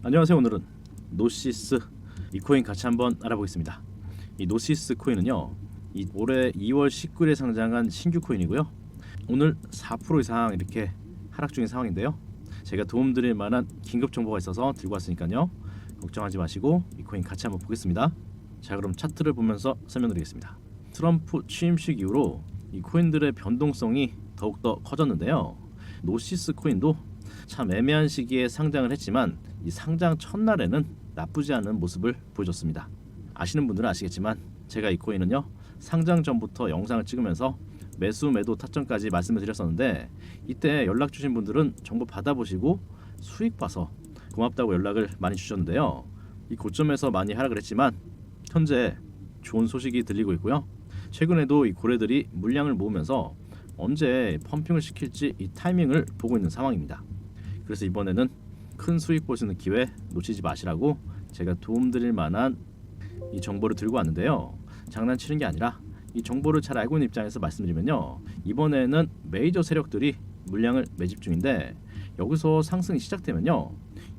안녕하세요. 오늘은 노시스 이 코인 같이 한번 알아보겠습니다. 이 노시스 코인은요. 이 올해 2월 19일에 상장한 신규 코인이고요. 오늘 4% 이상 이렇게 하락 중인 상황인데요. 제가 도움드릴 만한 긴급 정보가 있어서 들고 왔으니까요. 걱정하지 마시고 이 코인 같이 한번 보겠습니다. 자, 그럼 차트를 보면서 설명드리겠습니다. 트럼프 취임식 이후로 이 코인들의 변동성이 더욱더 커졌는데요. 노시스 코인도 참 애매한 시기에 상장을 했지만 이 상장 첫날에는 나쁘지 않은 모습을 보여줬습니다. 아시는 분들은 아시겠지만 제가 이 코인은요 상장 전부터 영상을 찍으면서 매수 매도 타점까지 말씀을 드렸었는데 이때 연락 주신 분들은 정보 받아보시고 수익 봐서 고맙다고 연락을 많이 주셨는데요. 이 고점에서 많이 하락을 했지만 현재 좋은 소식이 들리고 있고요. 최근에도 이 고래들이 물량을 모으면서 언제 펌핑을 시킬지 이 타이밍을 보고 있는 상황입니다. 그래서 이번에는 큰 수익 보시는 기회 놓치지 마시라고 제가 도움드릴 만한 이 정보를 들고 왔는데요. 장난치는 게 아니라 이 정보를 잘 알고 있는 입장에서 말씀드리면요. 이번에는 메이저 세력들이 물량을 매집 중인데 여기서 상승이 시작되면요.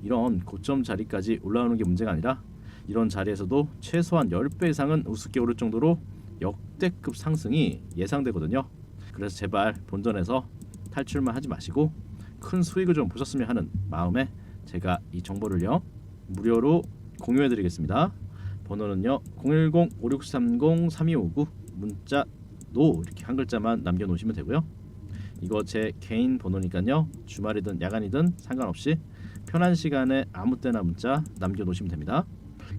이런 고점 자리까지 올라오는 게 문제가 아니라 이런 자리에서도 최소한 10배 이상은 우습게 오를 정도로 역대급 상승이 예상되거든요. 그래서 제발 본전에서 탈출만 하지 마시고 큰 수익을 좀 보셨으면 하는 마음에 제가 이 정보를요 무료로 공유해 드리겠습니다. 번호는요 010-5630-3259 문자 노 이렇게 한 글자만 남겨 놓으시면 되고요. 이거 제 개인 번호니까요 주말이든 야간이든 상관없이 편한 시간에 아무 때나 문자 남겨 놓으시면 됩니다.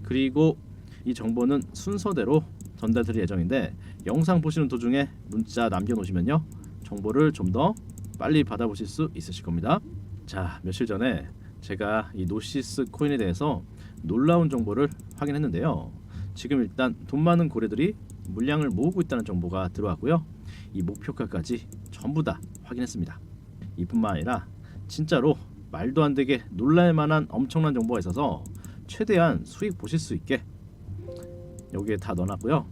그리고 이 정보는 순서대로 전달드릴 예정인데 영상 보시는 도중에 문자 남겨 놓으시면요 정보를 좀 더 빨리 받아보실 수 있으실 겁니다. 자 며칠 전에 제가 이 노시스 코인에 대해서 놀라운 정보를 확인했는데요. 지금 일단 돈 많은 고래들이 물량을 모으고 있다는 정보가 들어왔고요. 이 목표가까지 전부 다 확인했습니다. 이뿐만 아니라 진짜로 말도 안 되게 놀랄 만한 엄청난 정보가 있어서 최대한 수익 보실 수 있게 여기에 다 넣어놨고요.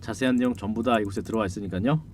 자세한 내용 전부 다 이곳에 들어와 있으니까요.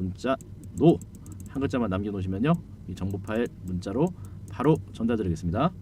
문자 노 한 글자만 남겨놓으시면요 이 정보 파일 문자로 바로 전달드리겠습니다.